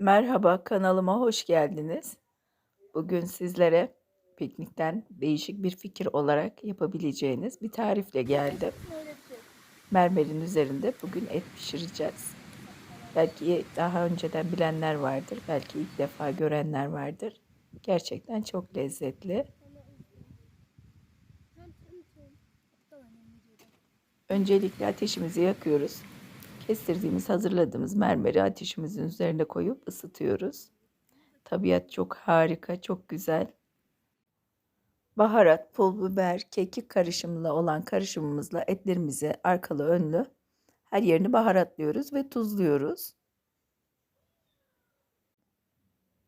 Merhaba, kanalıma hoş geldiniz. Bugün sizlere piknikten değişik bir fikir olarak yapabileceğiniz bir tarifle geldim. Mermerin üzerinde bugün et pişireceğiz. Belki daha önceden bilenler vardır, belki ilk defa görenler vardır. Gerçekten çok lezzetli. Öncelikle ateşimizi yakıyoruz. Kestirdiğimiz, hazırladığımız mermeri ateşimizin üzerine koyup ısıtıyoruz. Tabiat çok harika, çok güzel. Baharat, pul biber, kekik karışımlı olan karışımımızla etlerimizi arkalı önlü her yerini baharatlıyoruz ve tuzluyoruz.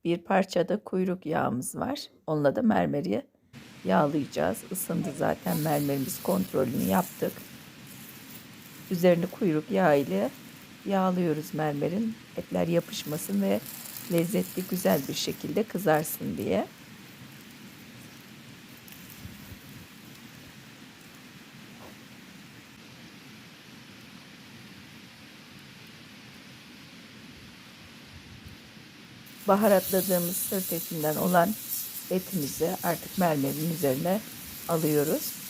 Bir parça da kuyruk yağımız var. Onunla da mermeri yağlayacağız. Isındı zaten mermerimiz kontrolünü yaptık. Üzerini kuyruk yağı ile yağlıyoruz mermerin. Etler yapışmasın ve lezzetli güzel bir şekilde kızarsın diye. Baharatladığımız sırt etinden olan etimizi artık mermerin üzerine alıyoruz.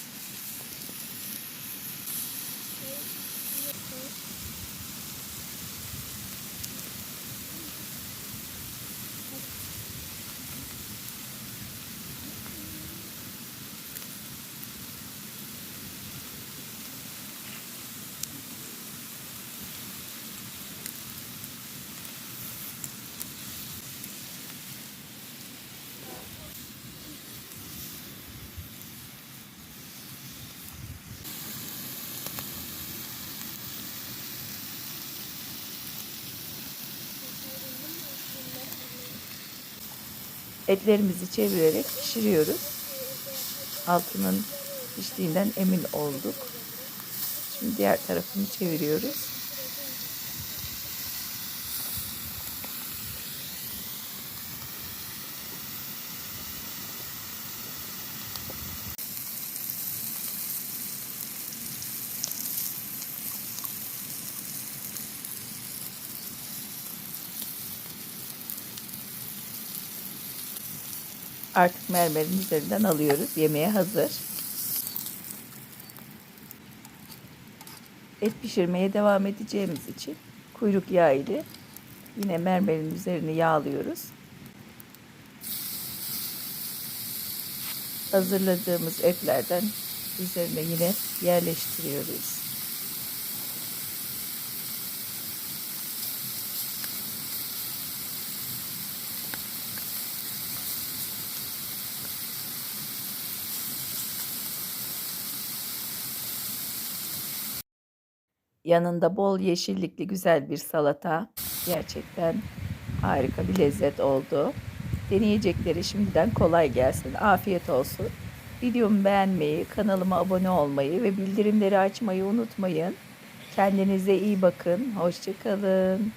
Etlerimizi çevirerek pişiriyoruz. Altının piştiğinden emin olduk. Şimdi diğer tarafını çeviriyoruz. Artık mermerin üzerinden alıyoruz. Yemeğe hazır. Et pişirmeye devam edeceğimiz için kuyruk yağı ile yine mermerin üzerini yağlıyoruz. Hazırladığımız etlerden üzerine yine yerleştiriyoruz. Yanında bol yeşillikli güzel bir salata. Gerçekten harika bir lezzet oldu. Deneyecekleri şimdiden kolay gelsin. Afiyet olsun. Videomu beğenmeyi, kanalıma abone olmayı ve bildirimleri açmayı unutmayın. Kendinize iyi bakın. Hoşçakalın.